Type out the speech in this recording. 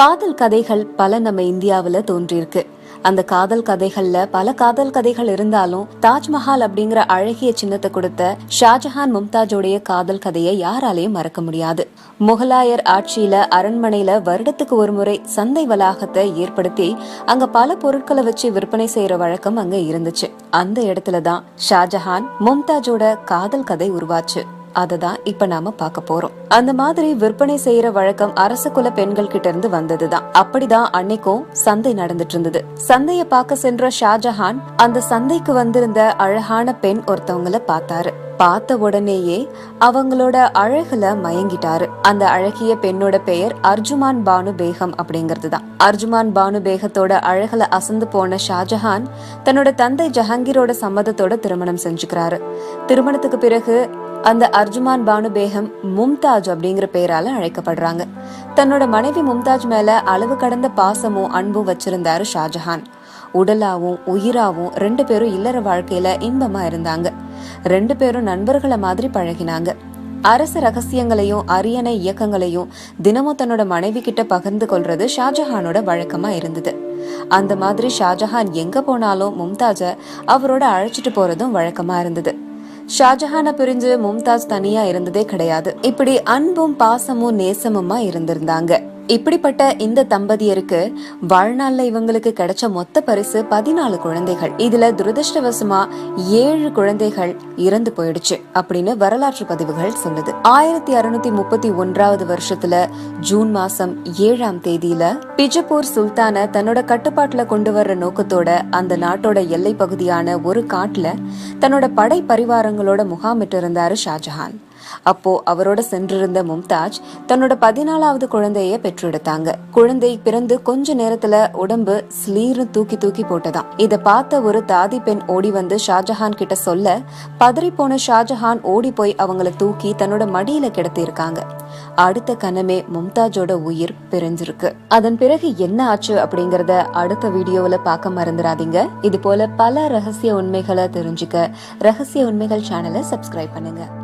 காதல் கதைகள் பல நம்ம இந்தியாவில் தோன்றியிருக்கு. அந்த காதல் கதைகள்ல பல காதல் கதைகள் இருந்தாலும் தாஜ்மஹால் அப்படிங்கிற அழகிய சின்னத்தை கொடுத்த ஷாஜஹான் மும்தாஜோடைய காதல் கதையை யாராலையும் மறக்க முடியாது. முகலாயர் ஆட்சியில அரண்மனையில வருடத்துக்கு ஒரு முறை சந்தை வளாகத்தை ஏற்படுத்தி அங்க பல பொருட்களை வச்சு விற்பனை செய்யற வழக்கம் அங்க இருந்துச்சு. அந்த இடத்துல தான் ஷாஜஹான் மும்தாஜோட காதல் கதை உருவாச்சு. அதை தான் இப்ப நாம பார்க்க போறோம். அந்த மாதிரி விற்பனை செய்யற வழக்கம் அரச குல பெண்கள் கிட்ட இருந்து வந்ததுதான். அப்படிதான் அன்னைக்கும் சந்தை நடந்துட்டு இருந்தது. சந்தைய பார்க்க சென்ற ஷாஜஹான் அந்த சந்தைக்கு வந்திருந்த அழகான பெண் ஒருத்தவங்கள பார்த்தாரு. பார்த்த உடனேயே அவங்களோட அழகுல மயங்கிட்டாரு. அந்த அழகிய பெண்ணோட பெயர் அர்ஜுமான் பானு பேகம் அப்படிங்கிறது தான் அர்ஜுமான் பானு பேகத்தோட அழகுல அசந்து போன ஷாஜஹான் தன்னோட தந்தை ஜஹாங்கீரோட சம்மதத்தோட திருமணம் செஞ்சுக்கிறாரு. திருமணத்துக்கு பிறகு அந்த அர்ஜுமான் பானு பேகம் மும்தாஜ் அப்படிங்கிற பெயரால அழைக்கப்படுறாங்க. தன்னோட மனைவி மும்தாஜ் மேல அளவு கடந்த பாசமும் அன்பும் வச்சிருந்தாரு ஷாஜஹான். உடலாவும் உயிராவும் ரெண்டு பேரும் இல்லற வாழ்க்கையில இன்பமா இருந்தாங்க. ரெண்டு பேரும் நண்பர்களை மாதிரி பழகினாங்க. அரசு ரகசியங்களையும் அரியணை இயக்கங்களையும் தினமும் தன்னோட மனைவி கிட்ட பகிர்ந்து கொள்றது ஷாஜஹானோட வழக்கமா இருந்தது. அந்த மாதிரி ஷாஜஹான் எங்க போனாலும் மும்தாஜ அவரோட அழைச்சிட்டு போறதும் வழக்கமா இருந்தது. ஷாஜஹானை பிரிஞ்சு மும்தாஜ் தனியா இருந்ததே கிடையாது. இப்படி அன்பும் பாசமும் நேசமுமா இருந்திருந்தாங்க. இப்படிப்பட்ட இந்த தம்பதியருக்கு வாழ்நாள்ல இவங்களுக்கு கிடைச்ச மொத்த பரிசு பதினாலு குழந்தைகள். இதுல துரதிருஷ்டவசமா ஏழு குழந்தைகள் இறந்து போயிடுச்சு அப்படின்னு வரலாற்று பதிவுகள் சொல்லுது. ஆயிரத்தி அறுநூத்தி முப்பத்தி ஒன்றாவது வருஷத்துல ஜூன் மாசம் ஏழாம் தேதியில பிஜப்பூர் சுல்தான தன்னோட கட்டுப்பாட்டுல கொண்டு வர்ற நோக்கத்தோட அந்த நாட்டோட எல்லை பகுதியான ஒரு காட்டுல தன்னோட படை பரிவாரங்களோட முகாமிட்டு இருந்தாரு ஷாஜஹான். அப்போ அவரோட சென்றிருந்த மும்தாஜ் தன்னோட பதினாலாவது குழந்தைய பெற்றெடுத்தாங்க. குழந்தை பிறந்து கொஞ்ச நேரத்துல உடம்பு ஸ்லீர்னு தூக்கி தூக்கி போட்டதாம். இத பார்த்த ஒரு தாதி பெண் ஓடி வந்து ஷாஜஹான் கிட்ட சொல்ல பதறி போன ஷாஜஹான் ஓடி போய் அவங்கள தூக்கி தன்னோட மடியில கிடத்திருக்காங்க. அடுத்த கணமே மும்தாஜோட உயிர் பிரிஞ்சிருக்கு. அதன் பிறகு என்ன ஆச்சு அப்படிங்கறத அடுத்த வீடியோவில் பார்க்க மறந்துடாதீங்க. இது போல பல ரகசிய உண்மைகளை தெரிஞ்சுக்க ரகசிய உண்மைகள் சேனலை சப்ஸ்கிரைப் பண்ணுங்க.